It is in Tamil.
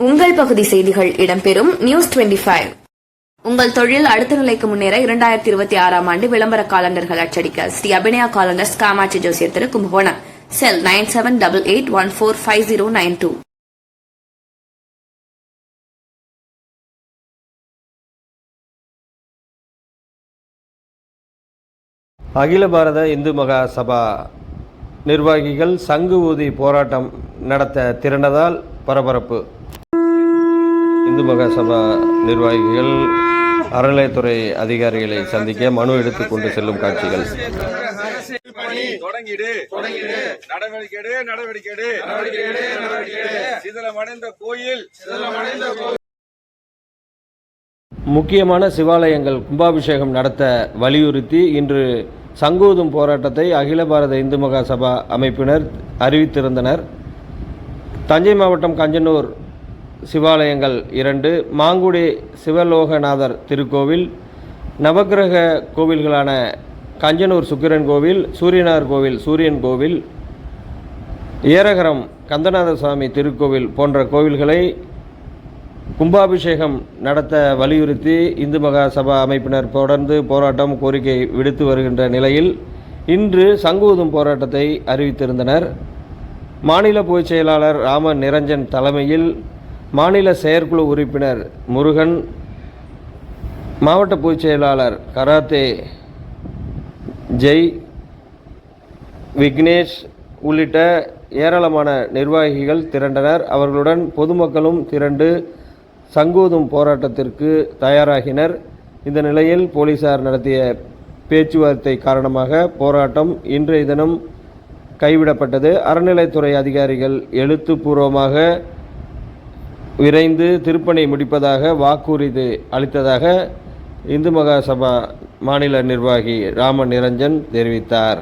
உங்கள் பகுதி செய்திகள் இடம்பெறும் நியூஸ் 25 உங்கள் தொழில் அடுத்த நிலைக்கு முன்னேற இரண்டாயிரத்தி இருபத்தி ஆறாம் ஆண்டு விளம்பர காலண்டர்கள் அச்சடிக்க ஸ்ரீ அபிநயா காலண்டர்ஸ் காமாட்சி ஜோசியர் திரு Kumbakonam. Cell nine seven double eight one four five zero nine two. Akhila Bharatha Hindu மகா சபா நிர்வாகிகள் சங்கு ஊதி போராட்டம் நடத்த திரண்டதால் பரபரப்பு. இந்து மகா சபா நிர்வாகிகள் அறநிலையத்துறை அதிகாரிகளை சந்திக்க மனு எடுத்துக் கொண்டு செல்லும் காட்சிகள். தொடங்கிடு. நடவடிக்கை நடவடிக்கை. சிதிலமடைந்த கோயில். முக்கியமான சிவாலயங்கள் கும்பாபிஷேகம் நடத்த வலியுறுத்தி இன்று சங்கூதும் போராட்டத்தை அகில பாரத இந்து மகா சபா அமைப்பினர் அறிவித்திருந்தனர். தஞ்சை மாவட்டம் கஞ்சனூர் சிவாலயங்கள் இரண்டு மாங்குடி சிவலோகநாதர் திருக்கோவில் நவக்கிரக கோவில்களான கஞ்சனூர் சுக்கிரன் கோவில் சூரியனார் கோவில் சூரியன் கோவில் ஏரகரம் கந்தநாத சுவாமி திருக்கோவில் போன்ற கோவில்களை கும்பாபிஷேகம் நடத்த வலியுறுத்தி இந்து மகா சபா அமைப்பினர் தொடர்ந்து போராட்டம் கோரிக்கை விடுத்து வருகின்ற நிலையில் இன்று சங்கூதும் போராட்டத்தை அறிவித்திருந்தனர். மாநில பொதுச் செயலாளர் ராம நிரஞ்சன் தலைமையில் மாநில செயற்குழு உறுப்பினர் முருகன் மாவட்ட பொதுச் செயலாளர் கராத்தே ஜெய் விக்னேஷ் உள்ளிட்ட ஏராளமான நிர்வாகிகள் திரண்டனர். அவர்களுடன் பொதுமக்களும் திரண்டு சங்கூதும் போராட்டத்திற்கு தயாராகினர். இந்த நிலையில் போலீசார் நடத்திய பேச்சுவார்த்தை காரணமாக போராட்டம் இன்றைய தினம் கைவிடப்பட்டது. அறநிலைத்துறை அதிகாரிகள் எழுத்துப்பூர்வமாக விரைந்து திருப்பணி முடிப்பதாக வாக்குறுதி அளித்ததாக இந்து மகாசபா மாநில நிர்வாகி ராம நிரஞ்சன் தெரிவித்தார்.